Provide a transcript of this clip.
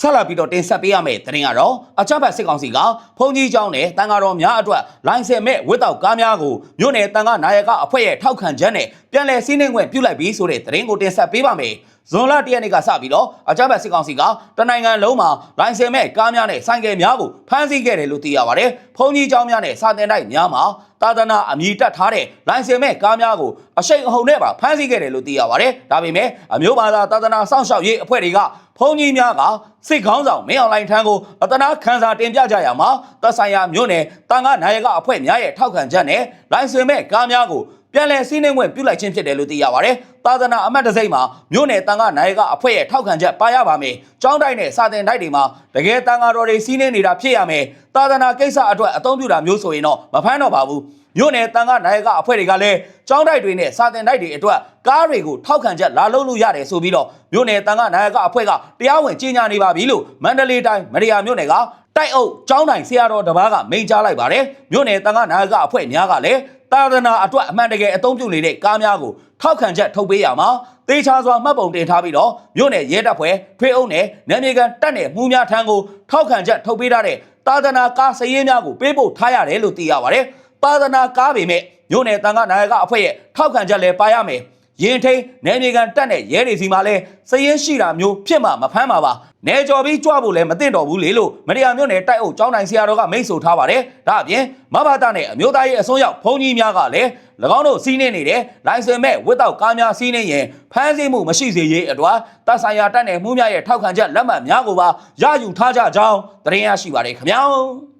ဆက်လက်ပြီးတော့တင်ဆက်ပေးရမယ့်သတင်းကတော့အကြမ်းဖက်စစ်ကောင်စီကဖုန်ကြီးကျောင်းနဲ့တန်ဃာတော်များအတွက်လိုင်စင်မဲ့ဝစ်တောက်ကားများကိုမြို့နယ်တန်ဃာနာယကအဖွဲ့ရဲ့ထောက်ခံချက်နဲ့ပြန်လည်စီးနှင်းခွင့်ပြုလိုက်ပြီးဆိုတဲ့သတင်းကိုတင်ဆက်ပေးပါမယ်။ ဇွန်လ၁ရက်နေ့ကစပြီးတော့အကြမ်းဖက်စစ်ကောင်စီကတနိုင်ငံလုံးမှာလိုင်စင်မဲ့ကားများနဲ့ဆိုင်ကယ်များကိုဖမ်းဆီးခဲ့တယ်လို့သိရပါတယ်။ဖုန်ကြီးကျောင်းများနဲ့စာတင်တိုက်များမှာတာသနာအမည်တက်ထားတဲ့လိုင်စင်မဲ့ကားများကိုအရှိန်အဟုန်နဲ့ပါဖမ်းဆီးခဲ့တယ်လို့သိရပါတယ်။ဒါပေမဲ့အမျိုးဘာသာတာသနာစောင့်ရှောက်ရေးအဖွဲ့တွေကဖုန်ကြီးများကစစ်ခေါင်းဆောင်မင်းအောင်လှိုင်ထံကိုအတနာခန်းစာတင်ပြကြရမှာသက်ဆိုင်ရာမြို့နယ်တန်ခါနာယကအဖွဲ့များရဲ့ထောက်ခံချက်နဲ့လိုင်စင်မဲ့ကားများကို ပြန်လည်စီးနှင်းခွင့်ပြုလိုက်ခြင်းဖြစ်တယ်လို့သိရပါတယ်။သာသနာအမတ်တစိမ့်မှာမြို့နယ်တန်ခါနာယကအဖွဲ့ရဲ့ထောက်ခံချက်ပါရပါမယ်။ကျောင်းတိုက်နဲ့စာတင်တိုက်တွေမှာတကယ်တန်ခါတော်တွေစီးနှင်းနေတာဖြစ်ရမယ်။သာသနာကိစ္စအတွက်အသုံးပြုတာမျိုးဆိုရင်တော့မဖမ်းတော့ပါဘူး။မြို့နယ်တန်ခါနာယကအဖွဲ့တွေကလည်းကျောင်းတိုက်တွေနဲ့စာတင်တိုက်တွေအတွက်ကားတွေကိုထောက်ခံချက်လာလုပ်လို့ရတယ်ဆိုပြီးတော့မြို့နယ်တန်ခါနာယကအဖွဲ့ကတရားဝင်ကြေညာနေပါပြီလို့မန္တလေးတိုင်းမရိယာမြို့နယ်က တိုက်အုပ်ကျောင်းတိုင်ဆရာတော်တပားကမိန့်ကြားလိုက်ပါတယ်မြို့နယ်တန်ခါနာယကအဖွဲ့များကလည်းသာသနာအတွက်အမှန်တကယ်အသုံးပြုနေတဲ့ကားများကိုထောက်ခံချက်ထုတ်ပေးရမှာတေချာစွာမှတ်ပုံတင်ထားပြီးတော့မြို့နယ်ရဲတပ်ဖွဲ့ထွေးအုပ်နယ်နယ်မြေကန်တပ်နယ်မှုများထံကိုထောက်ခံချက်ထုတ်ပေးထားတဲ့သာသနာကားစည်ရင်းများကိုပေးဖို့ထားရတယ်လို့သိရပါတယ်သာသနာကားပေမဲ့မြို့နယ်တန်ခါနာယကအဖွဲ့ရဲ့ထောက်ခံချက်လည်းပါရမယ် ရင်ထိန်နယ်မြေကန်တက်တဲ့ရဲတွေစီမှာလဲစည်ရင်ရှိတာမျိုးဖြစ်မှာမဖမ်းပါပါနေကြော်ပြီးကြွဖို့လည်းမသင့်တော်ဘူးလေလို့မတရားမျိုးနယ်တိုက်အုပ်ကျောင်းတိုင်းဆရာတော်ကမိန့်ဆိုထားပါတယ်ဒါအပြင်မဘာတာနဲ့အမျိုးသားရေးအစွန်းရောက်ဘုံကြီးများကလည်း၎င်းတို့စီးနေနေတဲ့လိုင်စင်မဲ့ဝစ်တောက်ကားများစီးနေရင်ဖမ်းဆီးမှုမရှိစေရေးအတွက်တပ်ဆိုင်ရာတပ်နယ်မှုများရဲ့ထောက်ခံချက်လက်မှတ်များကိုပါရယူထားကြကြောင်းသတင်းရရှိပါတယ်ခင်ဗျာ